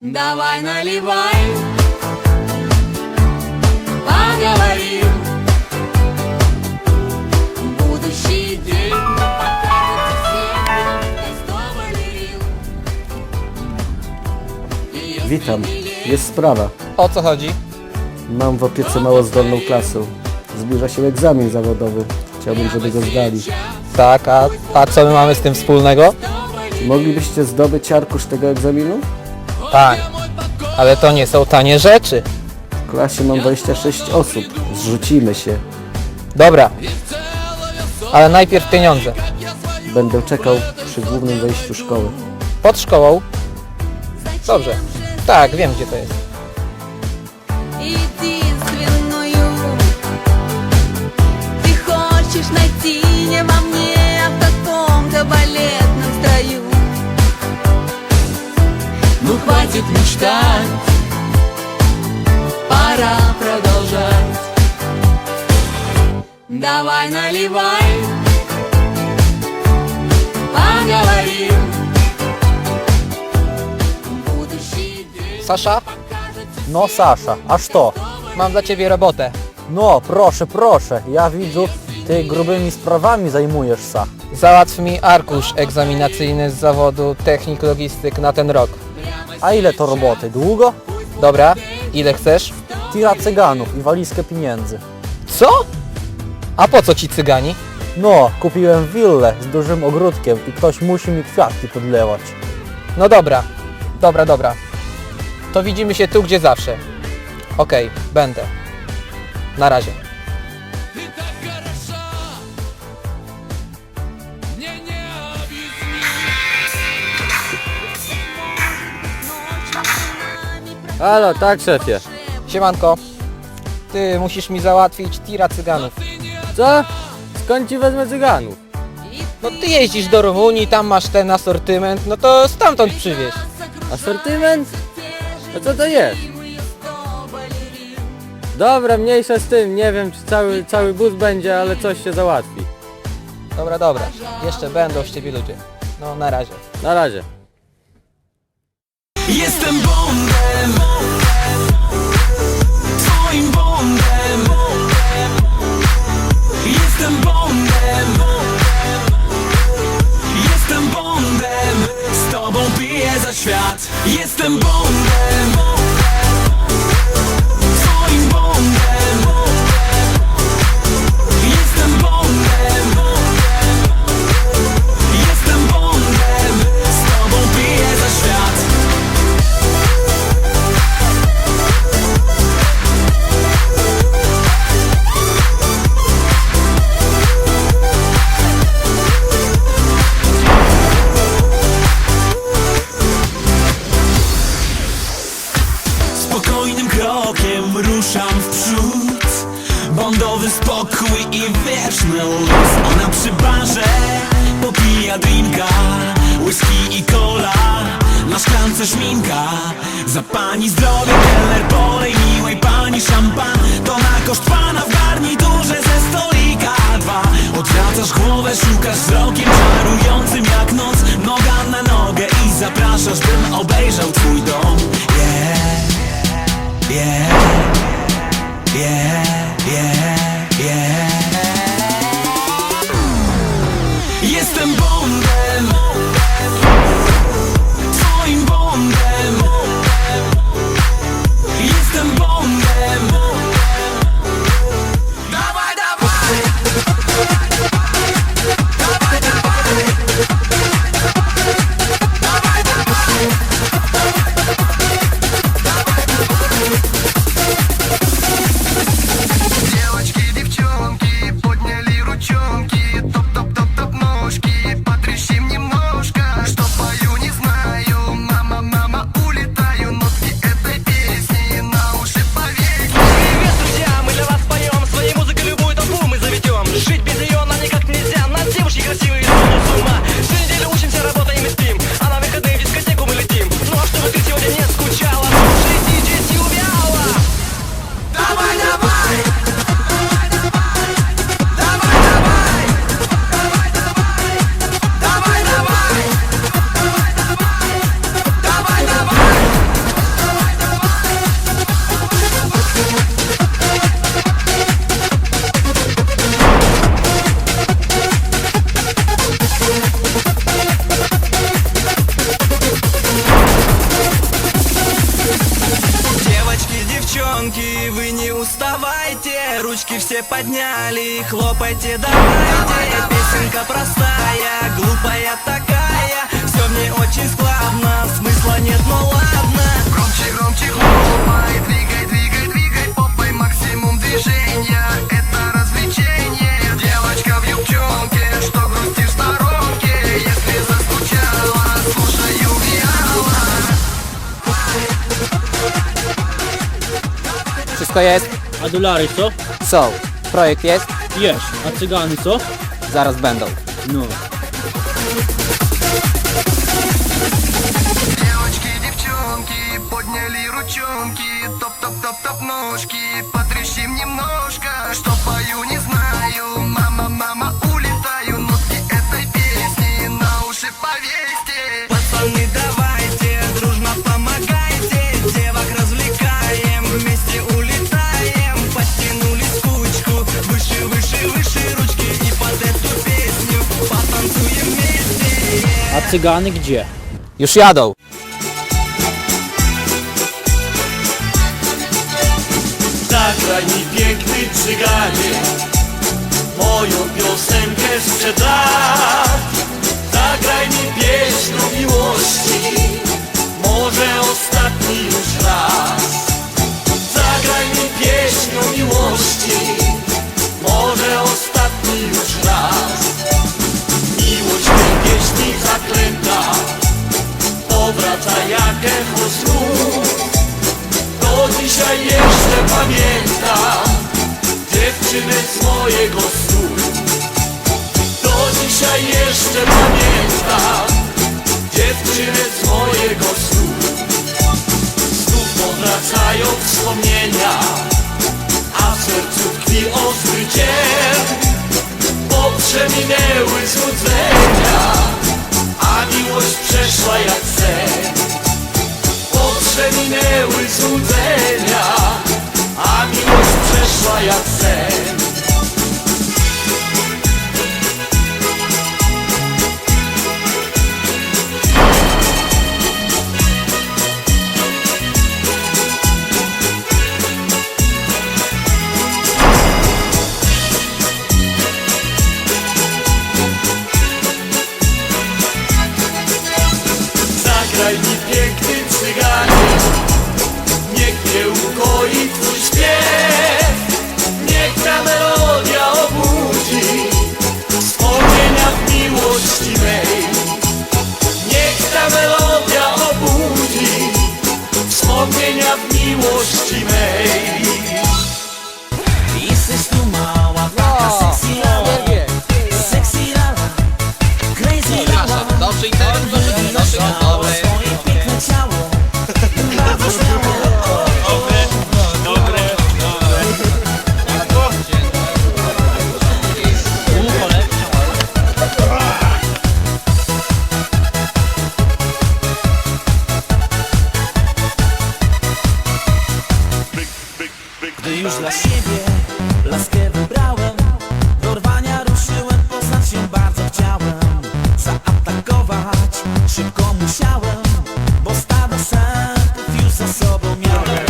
Давай наливай, поговорим. Будущий день покажется всем без балерин. И если Witam. не лень, Jest sprawa. O co chodzi? Mam w opiece mało zdolną klasę. Zbliża się egzamin zawodowy. Chciałbym, żeby go zdali. Tak, a, a co my mamy z tym wspólnego? Moglibyście zdobyć arkusz tego egzaminu? Tak, ale to nie są tanie rzeczy. W klasie mam 26 osób. Zrzucimy się. Dobra, ale najpierw pieniądze. Będę czekał przy głównym wejściu szkoły. Pod szkołą? Dobrze. Tak, wiem gdzie to jest. хватит мечтать, пора продолжать. Давай наливай, поговорим. Будущий день Sasza? покажется No Sasza, aż to. Mam dla ciebie robotę. No proszę, proszę, ja widzę, ty grubymi sprawami zajmujesz się. Załatw mi arkusz egzaminacyjny z zawodu technik logistyk na ten rok. A ile to roboty? Długo? Dobra, ile chcesz? Tira cyganów i walizkę pieniędzy. Co? A po co ci cygani? No, kupiłem willę z dużym ogródkiem i ktoś musi mi kwiatki podlewać. No dobra, dobra, dobra. To widzimy się tu, gdzie zawsze. Okej, będę. Na razie. Halo, tak szefie. Siemanko. Ty musisz mi załatwić tira cyganów. Co? Skąd ci wezmę cyganów? No ty jeździsz do Rumunii, tam masz ten asortyment, no to stamtąd przywieź. Asortyment? A co to jest? Dobra, mniejsza z tym, nie wiem czy cały, cały bus będzie, ale coś się załatwi. Dobra, dobra. Jeszcze będą z ciebie ludzie. No na razie. Na razie. Szklance szminka. Za pani zdrowie kelner polej miłej pani szampan. To na koszt pana w garniturze ze stolika. Dwa Odwracasz głowę, szukasz wzrokiem czarującym jak noc. Noga na nogę i zapraszasz bym obejrzał twój dom. Yeah Yeah, yeah, yeah, yeah. Уставайте. Ручки все подняли, хлопайте давайте. Песенка простая, глупая такая. Все в ней очень складно, смысла нет, но ладно. Громче, громче хлопай, двигай, двигай, двигай Попой максимум движения, Wszystko jest? A dolary co? Są. Projekt jest? Jesz. A cygany co? Zaraz będą. No. Девочки, девчонки, подняли ручонки Топ-топ-топ-топ ножки, потрещим немножко Что пою, не знаю, cygany gdzie? Już jadą. Zagraj mi piękny cyganie Moją piosenkę sprzedaj Zagraj mi pieśń o miłości jeszcze pamiętam Dziewczynę z mojego snu. Znów powracają wspomnienia A w sercu tkwi ostry cień Bo przeminęły złudzenia A miłość przeszła jak sen. Poprzeminęły złudzenia A miłość przeszła jak sen dla siebie. Laskę wybrałem Do rwania ruszyłem Poznać się bardzo chciałem. Zaatakować Szybko musiałem Bo stado sępów już za sobą miałem.